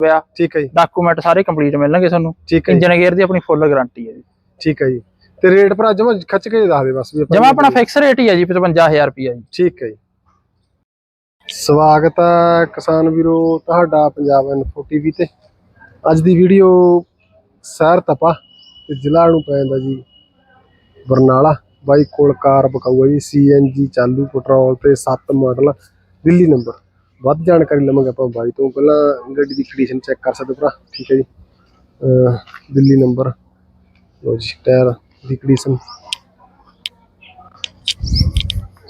ਪਿਆ। ਠੀਕ ਹੈ ਜੀ। ਡਾਕੂਮੈਂਟ ਸਾਰੇ ਕੰਪਲੀਟ ਮਿਲਣਗੇ ਤੁਹਾਨੂੰ ਠੀਕ ਹੈ ਇੰਜਨ ਗੇਅਰ ਦੀ ਆਪਣੀ ਫੁੱਲ ਗਾਰੰਟੀ ਹੈ ਜੀ। ਠੀਕ ਹੈ ਜੀ। ਤੇ ਰੇਟ ਭਰਾ ਜਮਾ ਖੱਚ ਕੇ ਦੱਸ ਦੇ ਬਸ ਵੀ ਜਮਾ ਆਪਣਾ ਫਿਕਸ ਰੇਟ ਹੀ ਹੈ ਜੀ 55000 ਰੁਪਏ ਜੀ। ਠੀਕ ਹੈ ਜੀ। ਸਵਾਗਤ ਹੈ ਕਿਸਾਨ ਵੀਰੋ ਤੁਹਾਡਾ ਪੰਜਾਬ ਇਨਫੋ ਟੀਵੀ ਤੇ। ਅੱਜ ਦੀ ਵੀਡੀਓ ਸਹਿਰ ਤਪਾ ਤੇ ਜ਼ਿਲ੍ਹਾ ਨੂੰ ਪੈ ਜਾਂਦਾ ਜੀ ਬਰਨਾਲਾ। ਬਾਈ ਕੋਲ ਕਾਰ ਬਕਾਊ ਜੀ ਸੀਐਨਜੀ ਚਾਲੂ ਪੈਟਰੋਲ ਤੇ 7 ਮਾਡਲ ਦਿੱਲੀ ਨੰਬਰ। ਵੱਧ ਜਾਣਕਾਰੀ ਲਵਾਂਗੇ ਆਪਾਂ ਬਾਈ ਤੋਂ। ਪਹਿਲਾਂ ਗੱਡੀ ਦੀ ਕੰਡੀਸ਼ਨ ਚੈੱਕ ਕਰ ਸਕਦੇ ਭਰਾ? ਠੀਕ ਹੈ ਜੀ। ਦਿੱਲੀ ਨੰਬਰ ਲੋ ਜੀ ਟਾਇਰ ਦੀ ਕੰਡੀਸ਼ਨ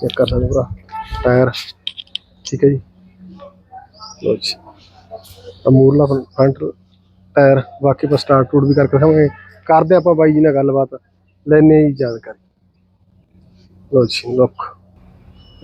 ਚੈੱਕ ਕਰ ਸਕਦੇ ਭਰਾ? ਟਾਇਰ ਠੀਕ ਹੈ ਜੀ। ਲੋ ਜੀ। ਅਮੂਰਲਾ ਫਰੰਟ ਟਾਇਰ ਬਾਕੀ ਆਪਾਂ ਸਟਾਰਟ ਟੂਟ ਵੀ ਕਰਕੇ ਦਿਖਾਵਾਂਗੇ। ਕਰਦੇ ਆਪਾਂ ਬਾਈ ਜੀ ਨਾਲ ਗੱਲਬਾਤ। ਲੈਣੇ ਜੀ ਜਾਣਕਾਰੀ। ਲੋ ਜੀ ਲੁੱਕ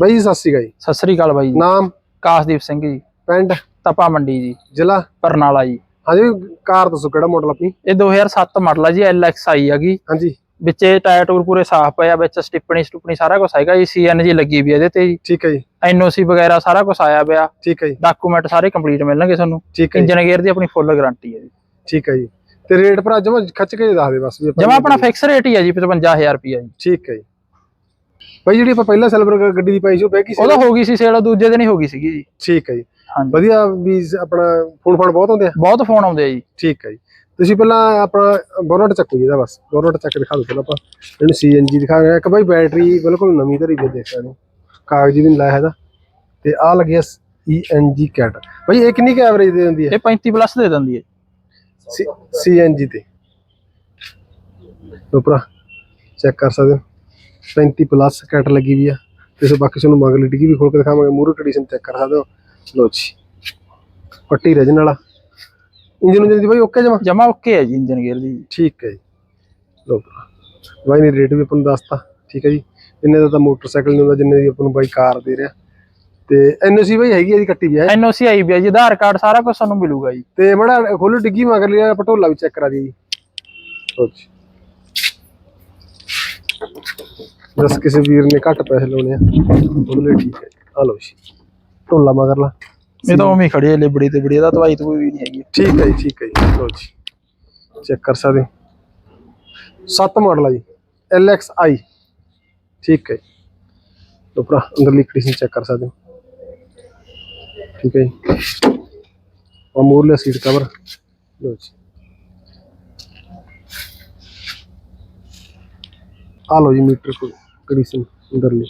ਬਾਈ ਸਤਿ ਸ਼੍ਰੀ ਅਕਾਲ ਸਤਿ ਸ੍ਰੀ ਅਕਾਲ ਬਾਈ ਨਾਮ? ਕਾਸ਼ਦੀਪ ਸਿੰਘ ਜੀ ਪਿੰਡ? ਤਪਾ ਮੰਡੀ ਜੀ ਜ਼ਿਲ੍ਹਾ? ਬਰਨਾਲਾ ਜੀ। ਹਾਂਜੀ ਕਾਰ ਦੱਸੋ ਕਿਹੜਾ ਮਾਡਲ ਆਪਣੀ? ਇਹ 2007 ਮਾਡਲ ਹੈ ਜੀ LXI ਹੈਗੀ ਹਾਂਜੀ। ਵਿੱਚੇ ਟਾਇਰ ਟੂਰ ਪੂਰੇ ਸਾਫ਼ ਪਏ ਆ ਵਿੱਚ ਸਟਿੱਪਣੀ ਸਟੁੱਪਣੀ ਸਾਰਾ ਕੁਝ ਹੈਗਾ ਜੀ ਸੀਐਨਜੀ ਲੱਗੀ ਵੀ ਇਹਦੇ ਤੇ ਜੀ। ਠੀਕ ਹੈ ਜੀ। ਐਨਓਸੀ ਵਗੈਰਾ ਸਾਰਾ ਕੁਝ ਆਇਆ ਪਿਆ। ਠੀਕ ਹੈ ਜੀ। ਡਾਕੂਮੈਂਟ ਸਾਰੇ ਕੰਪਲੀਟ ਮਿਲਣਗੇ ਤੁਹਾਨੂੰ। ਠੀਕ ਹੈ ਇੰਜਨ ਗੇਅਰ ਦੀ ਆਪਣੀ ਫੁੱਲ ਗਾਰੰਟੀ ਹੈ ਜੀ। ਠੀਕ ਹੈ ਜੀ। ਤੇ ਰੇਟ ਭਰਾ ਜਮਾ ਖੱਚ ਕੇ ਦੱਸ ਦੇ ਬਸ ਵੀ ਜਮਾ ਆਪਣਾ ਫਿਕਸ ਰੇਟ ਹੀ ਹੈ ਜੀ 55000 ਰੁਪਏ ਜੀ। ਠੀਕ ਹੈ ਜੀ। ਬਾਈ ਜਿਹੜੀ ਆਪਾਂ ਪਹਿਲਾਂ ਸਿਲਵਰ ਗੱਡੀ ਦੀ ਪਾਈ ਸੀ ਉਹ ਬਹਿ ਗਈ ਸੀ ਉਹਦਾ ਹੋ ਗਈ ਸੀ ਸੇਲ ਦੂਜੇ ਦਿਨ ਹੀ ਹੋ ਗਈ ਸੀਗੀ ਜੀ। ਠੀਕ ਹੈ ਜੀ। ਹਾਂਜੀ। ਵਧੀਆ ਵੀ ਆਪਣਾ ਫੋਨ ਫੋਨ ਬਹੁਤ ਆਉਂਦੇ ਆ? ਬਹੁਤ ਫੋਨ ਆਉਂਦੇ ਆ ਜੀ। ਠੀਕ ਹੈ ਜੀ। ਤੁਸੀਂ ਪਹਿਲਾਂ ਆਪਣਾ ਬੋਨਟ ਚੱਕੋ ਜੀ ਇਹਦਾ ਬਸ। ਬੋਨਟ ਚੱਕ ਦਿਖਾ ਦਿਓ ਪਹਿਲਾਂ ਆਪਾਂ। ਇਹਨੂੰ ਸੀਐਨਜੀ ਦਿਖਾ ਰਿਹਾ ਇੱਕ ਬਾਈ ਬੈਟਰੀ ਬਿਲਕੁਲ ਨਵੀਂ ਧਰੀ ਵੀ ਦੇਖ ਸਕਦੇ ਹੋ। ਕਾਗਜ਼ ਵੀ ਨਹੀਂ ਲਾਇਆ ਹੈਗਾ ਤੇ ਆ ਲੱਗਿਆ ਈਐਨਜੀ ਕੈਟ ਬਾਈ ਇਹ ਕਿੰਨੀ ਕੁ ਐਵਰੇਜ ਦੇ ਦਿੰਦੀ ਹੈ? ਇਹ 35 ਪਲੱਸ ਦੇ ਦਿੰਦੀ ਹੈ। ਸੀਐਨਜੀ ਤੇ। ਉਪਰਾ ਚੈੱਕ ਕਰ ਸਕਦੇ ਹੋ। 35 ਪਲੱਸ ਕੈਟ ਲੱਗੀ ਵੀ ਆ। ਤੇ ਸੋ ਬਾਕੀ ਤੁਹਾਨੂੰ ਮਗਲੀ ਡਿੱਗੀ ਵੀ ਖੋਲ ਕੇ ਦਿਖਾਵਾਂਗੇ। ਮੂਰੂ ਕੰਡੀਸ਼ਨ ਚੈੱਕ ਕਰ ਸਕਦੇ ਹੋ। ਲੋ ਜੀ। ਪੱਟੀ ਰਜਨ ਵਾਲਾ। ਇੰਜਨ ਇੰਜਨ ਦੀ ਬਾਈ ਓਕੇ ਜਮਾ? ਜਮਾ ਓਕੇ ਹੈ ਜੀ ਇੰਜਨ ਗੇਅਰ ਦੀ। ਠੀਕ ਹੈ ਜੀ। ਲੋ ਬਾਈ ਨੇ ਰੇਟ ਵੀ ਆਪਾਂ ਨੂੰ ਦੱਸਤਾ। ਠੀਕ ਹੈ ਜੀ। ਇੰਨੇ ਦਾ ਤਾਂ ਮੋਟਰਸਾਈਕਲ ਨਹੀਂ ਹੁੰਦਾ ਜਿੰਨੇ ਦੀ ਆਪਾਂ ਨੂੰ ਬਾਈ ਕਾਰ ਦੇ ਰਿਹਾ। ਤੇ ਐਨਓਸੀ ਬਾਈ ਹੈਗੀ ਆ ਜੀ ਕੱਟੀ ਵੀ ਹੈ। ਐਨਓਸੀ ਆਈ ਵੀ ਹੈ ਜੀ। ਆਧਾਰ ਕਾਰਡ ਸਾਰਾ ਕੁਝ ਤੁਹਾਨੂੰ ਮਿਲੂਗਾ ਜੀ। ਤੇ ਮੜਾ ਖੋਲੋ ਡਿੱਗੀ ਮਗਰ ਲਿਆ ਪਟੋਲਾ ਵੀ ਚੈੱਕ ਕਰਾ ਦੀ ਜੀ। ਲਓ ਜੀ ਦੱਸ ਕਿਸੇ ਵੀਰ ਨੇ ਘੱਟ ਪੈਸੇ ਲਾਉਣੇ ਆ ਉਹਦੇ ਲਈ ਠੀਕ ਹੈ। ਆ ਲਓ ਜੀ ਢੋਲਾ ਮਗਰਲਾ ਇਹ ਤਾਂ ਉਵੇਂ ਖੜੀ ਹੈ ਲਿਬੜੀ ਤੇ ਬੜੀ ਇਹਦਾ ਦਵਾਈ ਤੂੰ ਵੀ ਨਹੀਂ ਹੈਗੀ। ਠੀਕ ਹੈ ਜੀ ਠੀਕ ਹੈ ਜੀ ਲਓ ਜੀ ਚੈੱਕ ਕਰ ਸਕਦੇ। ਸੱਤ ਮਾਡਲ ਆ ਜੀ LXI ਠੀਕ ਹੈ ਲਓ ਭਰਾ ਅੰਦਰਲੀ ਕੰਡੀਸ਼ਨ ਚੈੱਕ ਕਰ ਸਕਦੇ ਠੀਕ ਹੈ ਜੀ। ਅਮੂਰਲੇ ਸੀਟ ਕਵਰ ਲਓ ਜੀ। ਆ ਲਓ ਜੀ ਮੀਟਰ ਕੋ ਕੰਡੀਸ਼ਨ ਅੰਦਰਲੀ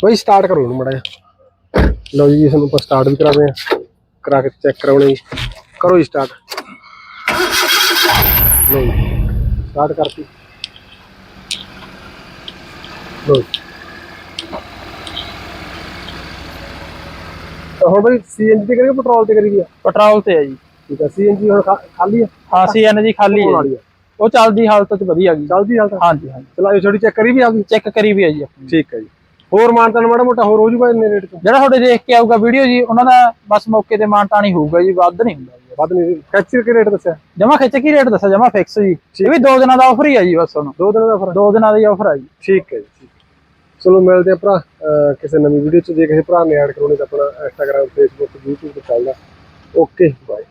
ਬਈ ਸਟਾਰਟ ਕਰੋ ਇਹਨੂੰ ਮੜਾ ਜਿਹਾ। ਲਓ ਜੀ ਇਸ ਨੂੰ ਆਪਾਂ ਸਟਾਰਟ ਵੀ ਕਰਾਉਂਦੇ ਆ ਕਰਾ ਕੇ ਚੈੱਕ ਕਰਾਉਣੇ ਜੀ। ਕਰੋ ਜੀ ਸਟਾਰਟ ਲਓ ਜੀ ਸਟਾਰਟ ਕਰਤੀ। ਲਓ ਹੁਣ ਬਈ ਸੀਐਨਜੀ ਤੇ ਕਰੀਏ ਪੈਟਰੋਲ ਤੇ ਕਰੀਏ? ਪੈਟਰੋਲ ਤੇ ਹੈ ਜੀ। ਠੀਕ ਹੈ ਸੀਐਨਜੀ ਹੁਣ ਖਾ- ਖਾਲੀ ਹੈ? ਹਾਂ ਸੀਐਨਜੀ ਖਾਲੀ ਹੈ ਜੀ। ਹੈ ਉਹ ਚੱਲਦੀ ਹਾਲਤ ਚ ਵਧੀਆ ਗਈ ਜਲਦੀ ਹਾਲ ਤਾਂ ਹਾਂਜੀ ਹਾਂਜੀ। ਚਲਾ ਇਹ ਛੋਟੀ ਚੈੱਕ ਕਰੀ ਵੀ ਆਪਦੀ ਚੈੱਕ ਕਰੀ ਵੀ ਹੈ ਜੀ ਆਪਣੀ। ਠੀਕ ਹੈ ਜੀ। ਹੋਰ ਮਾਨਤਾ ਮਾੜਾ ਮੋਟਾ ਹੋਰ ਹੋ ਜੂਗਾ ਇੰਨੇ ਰੇਟ ਤੋਂ ਜਿਹੜਾ ਤੁਹਾਡੇ ਦੇਖ ਕੇ ਆਊਗਾ ਵੀਡੀਓ ਜੀ ਉਹਨਾਂ ਦਾ ਬਸ ਮੌਕੇ ਤੇ ਮਾਨਤਾ ਨਹੀਂ ਹੋਊਗਾ ਜੀ ਵੱਧ ਨਹੀਂ ਹੁੰਦਾ ਜੀ। ਵੱਧ ਨਹੀਂ ਕੈਚਰ ਕੇ ਰੇਟ ਦੱਸਿਆ? ਜਮਾ ਖਿੱਚ ਕੀ ਰੇਟ ਦੱਸਿਆ ਜਮਾ ਫਿਕਸ ਜੀ। ਇਹ ਵੀ ਦੋ ਦਿਨਾਂ ਦਾ ਆਫਰ ਹੀ ਹੈ ਜੀ ਬਸ ਤੁਹਾਨੂੰ ਦੋ ਦਿਨਾਂ ਦਾ ਫ਼ਰਕ ਦੋ ਦਿਨਾਂ ਦਾ ਹੀ ਆਫਰ ਹੈ ਜੀ। ਠੀਕ ਹੈ ਜੀ ਹੈ। ਚਲੋ ਮਿਲਦੇ ਆ ਭਰਾ ਕਿਸੇ ਨਵੀਂ ਵੀਡੀਓ ਚ। ਜੇ ਕਿਸੇ ਭਰਾ ਨੇ ਐਡ ਕਰਾਉਣੀ ਤਾਂ ਆਪਣਾ ਇੰਸਟਾਗ੍ਰam ਫੇਸਬੁੱਕ YouTube ਤੇ ਚੱਲਦਾ। Okay bye